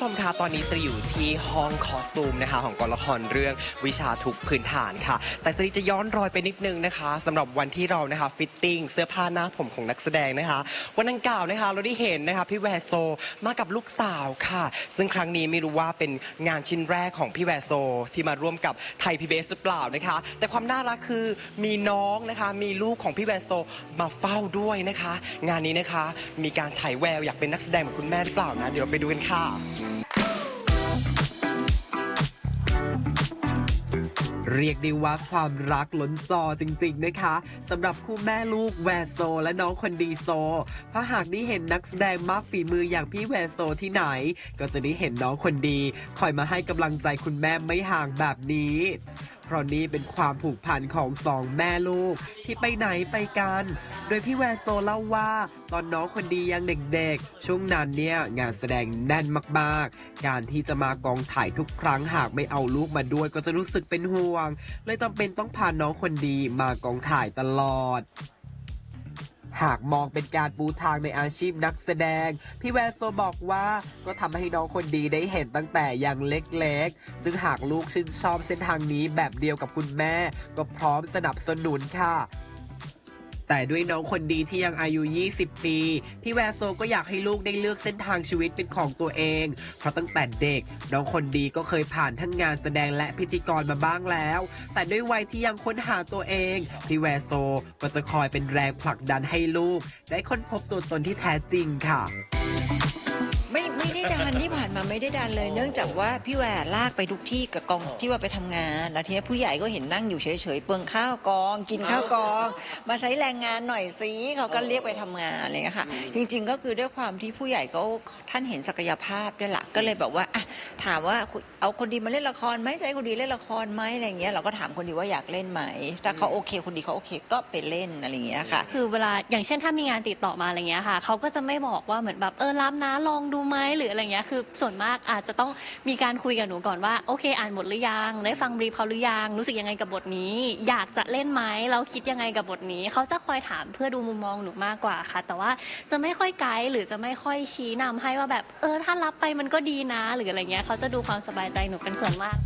ชมคะตอนนี้สรีอยู่ที่ห้องคอสตูมนะคะของกองละครเรื่องวิชาทุกพื้นฐานค่ะ แต่สรีจะย้อนรอยไปนิดนึงนะคะสำหรับวันที่เรานะคะฟิตติ้งเสื้อผ้าหน้าผมของนักแสดงนะคะ วันนั้นกล่าวนะคะเราได้เห็นนะคะพี่แวร์โซมากับลูกสาวค่ะ ซึ่งครั้งนี้ไม่รู้ว่าเป็นงานชิ้นแรกของพี่แวร์โซที่มาร่วมกับไทยพีบีเอสหรือเปล่านะคะ แต่ความน่ารักคือมีน้องนะคะมีลูกของพี่แวร์โซมาเฝ้าด้วยนะคะ งานนี้นะคะมีการฉายแววอยากเป็นนักแสดงเหมือนคุณแม่หรือเปล่านะเดี๋ยวไปดูกันค่ะ เรียกได้ว่าความรักล้นจอจริง ๆนะคะสำหรับคู่แม่ลูกแวร์โซ และน้องคนดีโซเพราะหากได้เห็นนักแสดงมากฝีมืออย่างพี่แวร์โซที่ไหน ก็จะได้เห็นน้องคนดี คอยมาให้กำลังใจคุณแม่ไม่ห่างแบบนี้ เพราะนี่เป็นความผูกพันของสองแม่ลูก ที่ไปไหนไปกัน โดยพี่แวร์โซเล่าว่า ตอนน้องคนดียังเด็กๆ ช่วงนั้นเนี่ยงานแสดงแน่นมากๆ การที่จะมากองถ่ายทุกครั้งหากไม่เอาลูกมาด้วยก็จะรู้สึกเป็นห่วง เลยจำเป็นต้องพาน้องคนดีมากองถ่ายตลอด หากมองเป็นการปูทางในอาชีพนักแสดง พี่แวร์โซบอกว่าก็ทำให้น้องคนดีได้เห็นตั้งแต่ยังเล็กๆ ซึ่งหากลูกชื่นชอบเส้นทางนี้แบบเดียวกับคุณแม่ ก็พร้อมสนับสนุนค่ะ แต่ด้วยน้องคนดีที่ยังอายุ 20 ปี พี่แวร์โซก็อยากให้ลูกได้เลือกเส้นทางชีวิตเป็นของตัวเอง เพราะตั้งแต่เด็ก น้องคนดีก็เคยผ่านทั้งงานแสดงและพิธีกรมาบ้างแล้ว แต่ด้วยวัยที่ยังค้นหาตัวเอง พี่แวร์โซก็จะคอยเป็นแรงผลักดันให้ลูก ได้ค้นพบตัวตนที่แท้จริงค่ะ ไม่ได้ดันที่ผ่านมาไม่ได้ดันเลย เนื่องจากว่าพี่แหวลากไปทุกที่กับกองที่ว่าไปทำงาน แล้วทีนี้ผู้ใหญ่ก็เห็นนั่งอยู่เฉยๆเปลืองข้าวกอง กินข้าวกอง มาใช้แรงงานหน่อยสิเขาก็เรียกไปทำงานอะไรอย่างเงี้ยค่ะ จริง ๆ ก็คือด้วยความที่ผู้ใหญ่ก็ท่านเห็นศักยภาพด้วยละก็เลยแบบว่าอะถามว่าเอาคนดีมาเล่นละครไหมใช้คนดีเล่นละครไหมอะไรอย่างเงี้ยเราก็ถามคนดีว่าอยากเล่นไหมถ้าเขาโอเคคนดีเขาโอเคก็ไปเล่นอะไรอย่างเงี้ยค่ะ คือเวลาอย่างเช่นถ้ามีงานติดต่อมาอะไรเงี้ยค่ะเขาก็จะไม่บอกว่าเหมือนแบบเออรับนะลองดูไหมหรืออะไรเงี้ยคือส่วนมากอาจจะต้องมีการคุยกับหนูก่อนว่าโอเค อ่านบทหรือยังได้ฟังรีเขาหรือยังรู้สึกยังไงกับบทนี้ อยากจะเล่นไหมเราคิดยังไงกับบทนี้ เขาจะคอยถามเพื่อดูมุมมองหนูมากกว่าค่ะ แต่ว่าจะไม่ค่อยไกด์หรือจะไม่ค่อยชี้นำให้ว่าแบบเออถ้ารับไปมันก็ดีนะ หรืออะไรเงี้ยเขาจะดูความสบายใจหนูเป็นส่วนมาก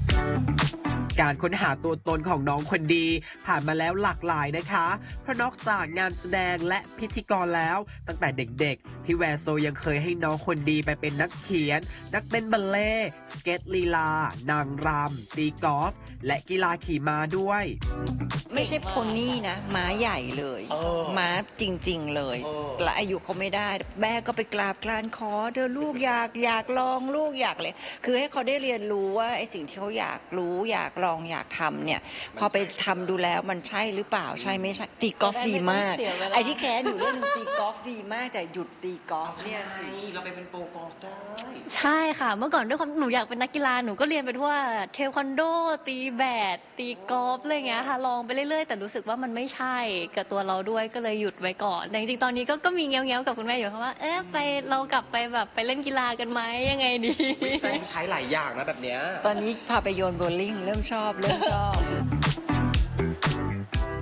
การค้นหาตัวตนของน้องคนดี ผ่านมาแล้วหลากหลายนะคะ เพราะนอกจากงานแสดงและพิธีกรแล้ว ตั้งแต่เด็กๆ พี่แวร์โซยังเคยให้น้องคนดีไปเป็นนักเขียน นักเต้นบัลเล่ต์สเก็ตลีลา นางรำตีกอล์ฟและกีฬาขี่ม้าด้วย ไม่ใช่โพนี่นะม้าใหญ่เลยเออม้าจริง ๆ เลยเออและอายุเขาไม่ได้ แม่ก็ไปกราบกรานขอเธอลูกอยากอยากลองลูกอยากเลย คือให้เขาได้เรียนรู้ว่าไอ้สิ่งที่เขาอยากรู้อยากลองอยากทำเนี่ย พอไปทำดูแล้วมันใช่หรือเปล่าใช่ไม่ใช่ตีกอล์ฟดีมากไม่ต้องเสียเวลาไอ้ที่แค้นอยู่เรื่องตีกอล์ฟดีมากแต่หยุดตีกอล์ฟเนี่ยสิเราไปเป็นโปรกอล์ฟได้ ใช่ค่ะ เมื่อก่อนด้วยความหนูอยากเป็นนักกีฬาหนูก็เรียนไปทั่วเทควันโด ตีแบดตีกอล์ฟอะไรเงี้ยค่ะลองไปเรื่อยๆ แต่รู้สึกว่ามันไม่ใช่กับตัวเราด้วยก็เลยหยุดไว้ก่อนแต่จริงๆตอนนี้ก็ก็มีเงี้ยวๆกับคุณแม่อยู่ค่ะว่า เอ๊ะไปเรากลับไปแบบไปเล่นกีฬากันไหมยังไงดีต้องใช้หลายอย่างนะแบบเนี้ยตอนนี้พาไปโยนโบว์ลิ่งเริ่มชอบเริ่มชอบ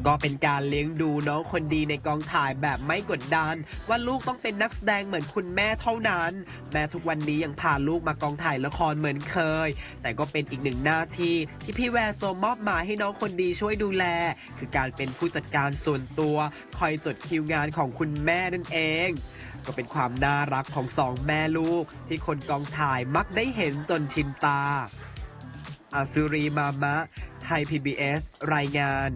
ก็เป็นการเลี้ยงดูน้องคนดีในกองถ่ายแบบไม่กดดัน ว่าลูกต้องเป็นนักแสดงเหมือนคุณแม่เท่านั้น แม้ทุกวันนี้ยังพาลูกมากองถ่ายละครเหมือนเคย แต่ก็เป็นอีกหนึ่งหน้าที่ที่พี่แวร์โซมอบหมายให้น้องคนดีช่วยดูแล คือการเป็นผู้จัดการส่วนตัว คอยจดคิวงานของคุณแม่นั่นเองก็เป็นความน่ารักของสองแม่ลูก ที่คนกองถ่ายมักได้เห็นจนชินตา อาซุรีมามะ ไทย PBS รายงาน